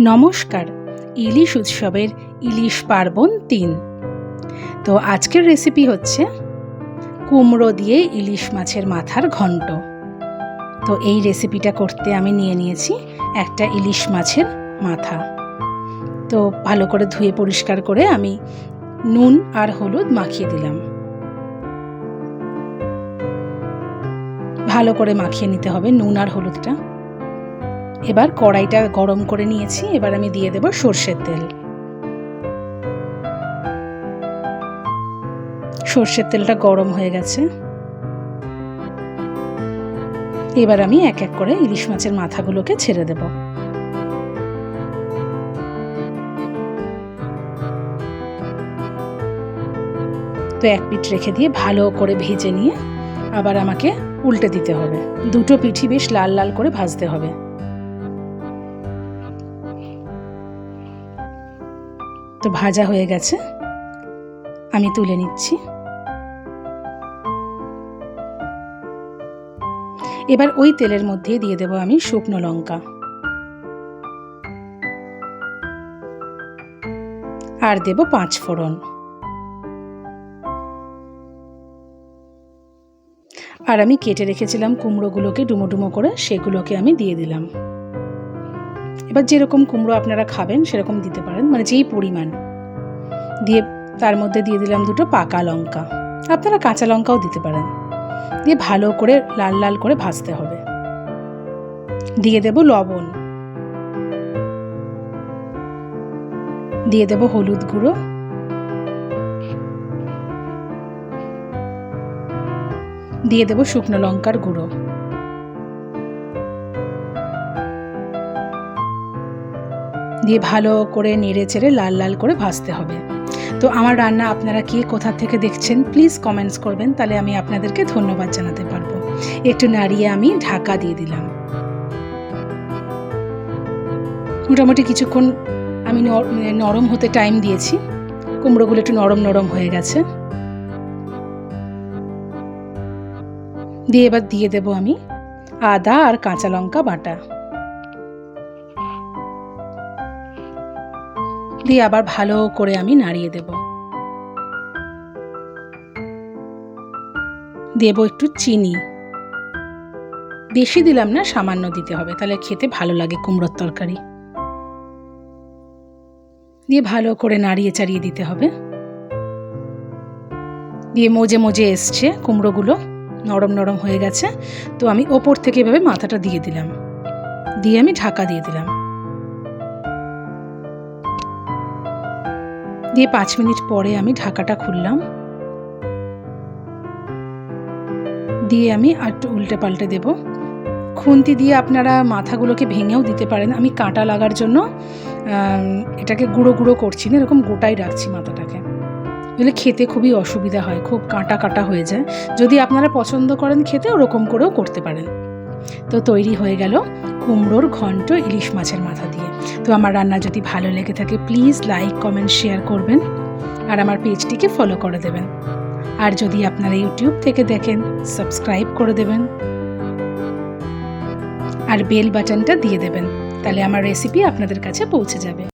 নমস্কার, ইলিশ উৎসবের ইলিশ পার্বণ তিন। তো আজকের রেসিপি হচ্ছে কুমড়ো দিয়ে ইলিশ মাছের মাথার ঘন্ট। তো এই রেসিপিটা করতে আমি নিয়ে নিয়েছি একটা ইলিশ মাছের মাথা। তো ভালো করে ধুয়ে পরিষ্কার করে আমি নুন আর হলুদ মাখিয়ে দিলাম। ভালো করে মাখিয়ে নিতে হবে নুন আর হলুদটা। এবার কড়াইটা গরম করে নিয়েছি, এবার আমি দিয়ে দেব সর্ষের তেল। সর্ষের তেলটা গরম হয়ে গেছে। এবার আমি এক এক করে ইলিশ মাছের মাথাগুলোকে ছেড়ে দেব। তো এক পিঠ রেখে দিয়ে ভালো করে ভেজে নিয়ে আবার আমাকে উল্টে দিতে হবে। দুটো পিঠি বেশ লাল লাল করে ভাজতে হবে। তো ভাজা হয়ে গেছে। আমি তুলে নিচ্ছি। এবার ওই তেলের মধ্যে দিয়ে দেব আমি শুকনো লঙ্কা। আর দেব পাঁচ ফোড়ন। আর আমি কেটে রেখেছিলাম কুমড়োগুলোকে ডুমো ডুমো করে, সেগুলোকে আমি দিয়ে দিলাম। এবার যেরকম কুমড়ো আপনারা খাবেন, সেরকম দিতে পারেন। মানে যেই পরিমাণ। দিয়ে তার মধ্যে দিয়ে দিলাম দুটো পাকা লঙ্কা। আপনারা কাঁচা লঙ্কাও দিতে পারেন। দিয়ে ভালো করে লাল লাল করে ভাজতে হবে। দিয়ে দেব লবণ। দিয়ে দেব হলুদ গুঁড়ো। দিয়ে দেব শুকনো লঙ্কার গুঁড়ো। দিয়ে ভালো করে নেড়ে চেড়ে লাল লাল করে ভাজতে হবে। তো আমার রান্না আপনারা কে কোথা থেকে দেখছেন প্লিজ কমেন্টস করবেন, তাহলে আমি আপনাদেরকে ধন্যবাদ জানাতে পারব। একটু নাড়িয়ে আমি ঢাকা দিয়ে দিলাম। মোটামুটি কিছুক্ষণ আমি নরম হতে টাইম দিয়েছি। কুমড়োগুলো একটু নরম নরম হয়ে গেছে। দিয়ে এবার দিয়ে দেব আমি আদা আর কাঁচা লঙ্কা বাটা। দিয়ে আবার ভালো করে আমি নাড়িয়ে দেব। দেব একটু চিনি। বেশি দিলাম না, সামান্য দিতে হবে, তাহলে খেতে ভালো লাগে কুমড়োর তরকারি। দিয়ে ভালো করে নাড়িয়ে চাড়িয়ে দিতে হবে। দিয়ে মজে মজে এসছে কুমড়োগুলো, নরম নরম হয়ে গেছে। তো আমি ওপর থেকে এভাবে মাথাটা দিয়ে দিলাম। দিয়ে আমি ঢাকা দিয়ে দিলাম। দিয়ে পাঁচ মিনিট পরে আমি ঢাকাটা খুললাম। দিয়ে আমি আর একটু উল্টে পাল্টে দেব। খুন্তি দিয়ে আপনারা মাথাগুলোকে ভেঙেও দিতে পারেন। আমি কাঁটা লাগার জন্য এটাকে গুঁড়ো গুঁড়ো করছি না, এরকম গোটাই রাখছি মাথাটাকে। এগুলো খেতে খুবই অসুবিধা হয়, খুব কাঁটা কাঁটা হয়ে যায়। যদি আপনারা পছন্দ করেন খেতে, ওরকম করেও করতে পারেন। তো তৈরি হয়ে গেল কুমড়োর ঘন্ট ইলিশ মাছের মাথা দিয়ে। তো আমার রান্না যদি ভালো লেগে থাকে প্লিজ লাইক কমেন্ট শেয়ার করবেন। আর আমার পেজটিকে ফলো করে দেবেন। আর যদি আপনারা ইউটিউব থেকে দেখেন সাবস্ক্রাইব করে দেবেন। আর বেল বাটনটা দিয়ে দেবেন, তাহলে আমার রেসিপি আপনাদের কাছে পৌঁছে যাবে।